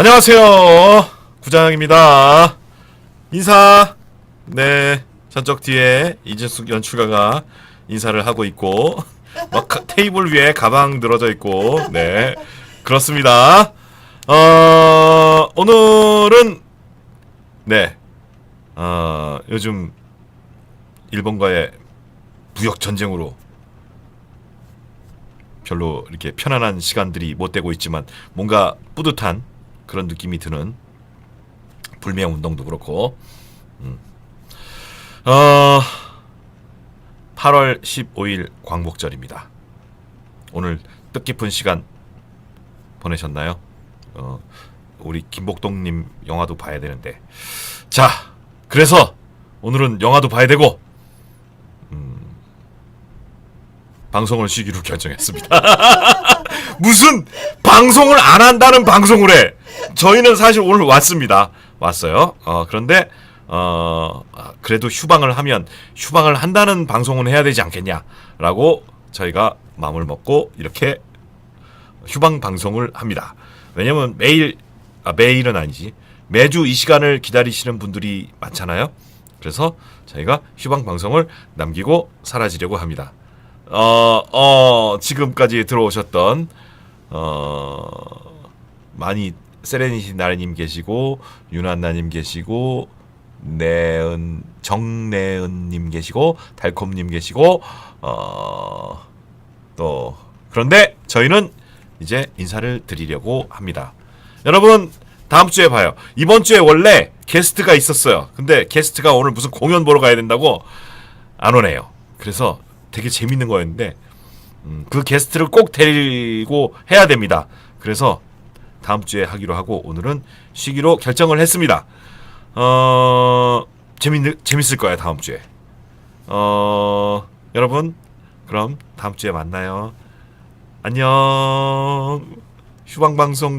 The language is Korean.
안녕하세요. 구장입니다. 인사. 네. 저쪽 뒤에 이재숙 연출가가 인사를 하고 있고, 막 가- 테이블 위에 가방 늘어져 있고, 네. 그렇습니다. 어, 오늘은, 네. 어, 요즘 일본과의 무역 전쟁으로 별로 이렇게 편안한 시간들이 못 되고 있지만 뭔가 뿌듯한 그런 느낌이 드는 불매운 운동도 그렇고 음. 어 8월 15일 광복절입니다. 오늘 뜻깊은 시간 보내셨나요? 어 우리 김복동님 영화도 봐야 되는데 자 그래서 오늘은 영화도 봐야 되고 방송을 쉬기로 결정했습니다. 무슨 방송을 안 한다는 방송을 해. 저희는 사실 오늘 왔습니다. 왔어요. 어, 그런데 어, 아, 그래도 휴방을 하면 휴방을 한다는 방송은 해야 되지 않겠냐라고 저희가 마음을 먹고 이렇게 휴방 방송을 합니다. 왜냐면 매일 아 매일은 아니지. 매주 이 시간을 기다리시는 분들이 많잖아요. 그래서 저희가 휴방 방송을 남기고 사라지려고 합니다. 어, 어, 지금까지 들어오셨던, 어, 많이, 세레니시 나래님 계시고, 유난나님 계시고, 내은, 정내은님 계시고, 달콤님 계시고, 어, 또, 그런데 저희는 이제 인사를 드리려고 합니다. 여러분, 다음 주에 봐요. 이번 주에 원래 게스트가 있었어요. 근데 게스트가 오늘 무슨 공연 보러 가야 된다고 안 오네요. 그래서 되게 재밌는 거였는데 음, 그 게스트를 꼭 데리고 해야 됩니다. 그래서 다음 주에 하기로 하고 오늘은 쉬기로 결정을 했습니다. 어 재밌 재밌을 거야 다음 주에. 어 여러분 그럼 다음 주에 만나요. 안녕. 휴방 방송